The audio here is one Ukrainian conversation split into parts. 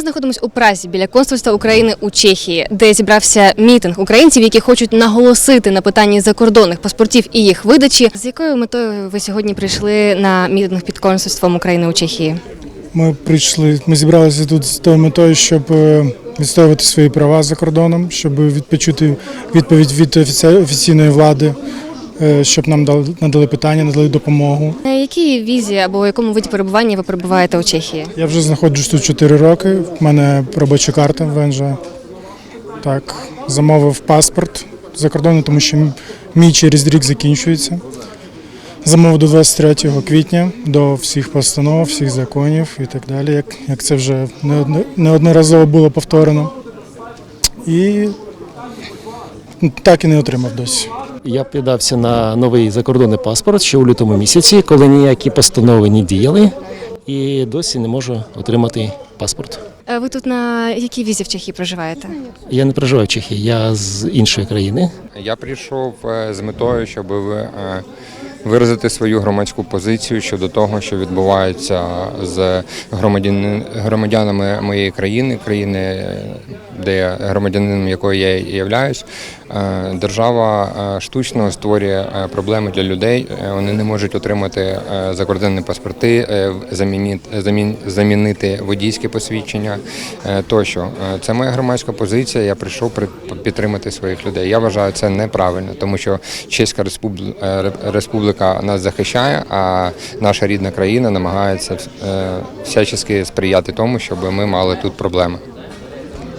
Ми знаходимося у Празі біля консульства України у Чехії, де зібрався мітинг українців, які хочуть наголосити на питанні закордонних паспортів і їх видачі. З якою метою ви сьогодні прийшли на мітинг під консульством України у Чехії? Ми прийшли, ми зібралися тут з тою метою, щоб е, відстоювати свої права за кордоном, щоб відпочути відповідь від офіці- офіційної влади, щоб нам дали надали питання, надали допомогу. На якій візі або у якому виді перебування ви перебуваєте у Чехії? Я вже знаходжусь тут 4 роки. В мене робоча карта в ВНЖ. Так, замовив паспорт за кордоном, тому що мій через рік закінчується. Замовив до 23 квітня до всіх постанов, всіх законів і так далі, як, як це вже неодноразово було повторено. І так і не отримав досі. Я піддався на новий закордонний паспорт ще у лютому місяці, коли ніякі постанови не діяли, і досі не можу отримати паспорт. А Ви тут на якій візі в Чехії проживаєте? Я не проживаю в Чехії, я з іншої країни. Я прийшов е, з метою, щоб ви- е, виразити свою громадську позицію щодо того, що відбувається з громадянами моєї країни, країни, де громадянином якої я являюсь. Е, Держава е, штучно створює е, проблеми для людей. Вони не можуть отримати закордонні паспорти, замінити, водійське посвідчення тощо. Це моя громадська позиція. Я прийшов при- підтримати своїх людей. Я вважаю це неправильно, тому що Чеська Республ- е, Ре- Республіка нас захищає, а наша рідна країна намагається е, всячески сприяти тому, щоб ми мали тут проблеми.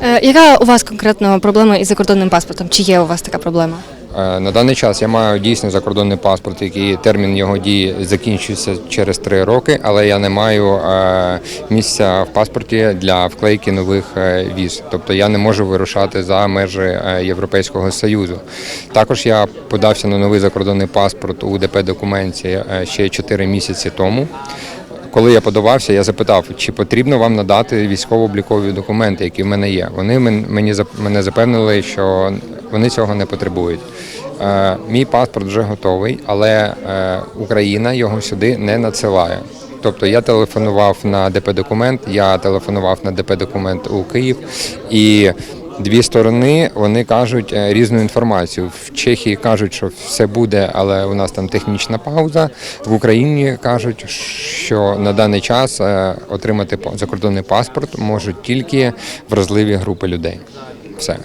Е, Яка у вас конкретно проблема із закордонним паспортом? Чи є у вас така проблема? Е, На даний час я маю дійсний закордонний паспорт, який термін його дії закінчується через три роки, але я не маю е, місця в паспорті для вклейки нових е, віз. Тобто я не можу вирушати за межі Європейського Союзу. Також я подався на новий закордонний паспорт у ДП документі ще 4 місяці тому. Коли я подавався, я запитав, чи потрібно вам надати військово-облікові документи, які в мене є. Вони мен- мені мене запевнили, що вони цього не потребують. Е, Мій паспорт вже готовий, але е, Україна його сюди не надсилає. Тобто я телефонував на ДП документ, я телефонував на ДП документ у Київ і. Дві сторони вони кажуть е, різну інформацію. В Чехії кажуть, що все буде, але у нас там технічна пауза. В Україні кажуть, що на даний час е, отримати закордонний паспорт можуть тільки вразливі групи людей. Все.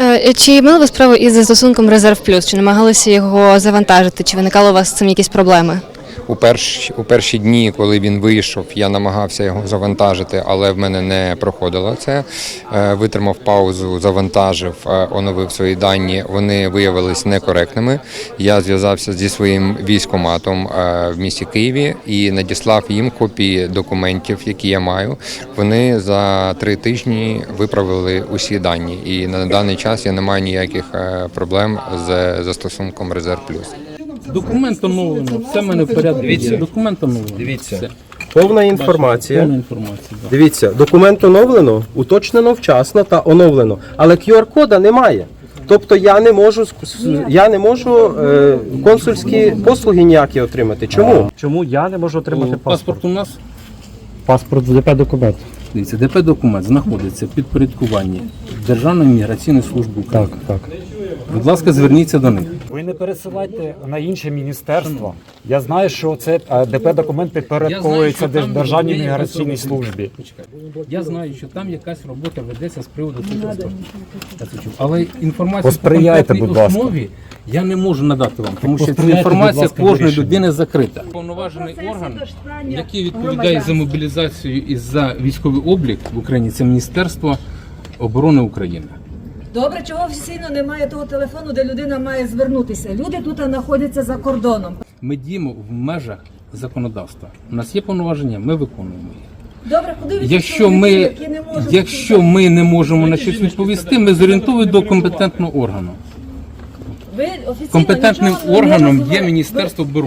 Е, Чи мали ви справу із застосунком Резерв Плюс? Чи намагалися його завантажити? Чи виникало у вас з цим якісь проблеми? У перші, у перші дні, коли він вийшов, я намагався його завантажити, але в мене не проходило це. Е, Витримав паузу, завантажив, е, оновив свої дані. Вони виявились некоректними. Я зв'язався зі своїм військоматом е, в місті Києві і надіслав їм копії документів, які я маю. Вони за три тижні виправили усі дані. І на даний час я не маю ніяких проблем з застосунком Резерв Плюс. Документ оновлено, все в мене в порядку. Дивіться. є. Документ оновлено. Дивіться. Все. Повна інформація. Повна інформація. Да. Дивіться, документ оновлено, уточнено вчасно та оновлено, але QR-кода немає. Тобто я не можу ск- я не можу е, консульські послуги ніякі отримати. Чому? Чому я не можу отримати О, паспорт? Паспорт у нас, Паспорт в ДП документ. дивіться, ДП документ знаходиться в підпорядкуванні Державної міграційної служби України. Так, так. Будь ласка, зверніться до них. Не пересилайте на інше міністерство. Я знаю, що це е, ДП документ підпорядковується Держ- Державній міграційній службі. Я знаю, що там якась робота ведеться з приводу цих паспортів. Я це чув. Але інформацію Посприяйте, по конкретній будь ласка. основі я не можу надати вам, тому що ця Посприяйте, інформація ласка, кожної вирішенню. людини закрита. Повноважений орган, який відповідає за мобілізацію і за військовий облік в Україні, це Міністерство оборони України. Добре, чого офіційно немає того телефону, де людина має звернутися. Люди тут знаходяться за кордоном. Ми діємо в межах законодавства. У нас є повноваження, ми виконуємо їх. Добре, подивіться, Якщо ми, які не можуть якщо ми не можемо на щось відповісти, ми зорієнтуємо до компетентного органу. ви офіційно Компетентним нічого не органом є. Міністерство оборони.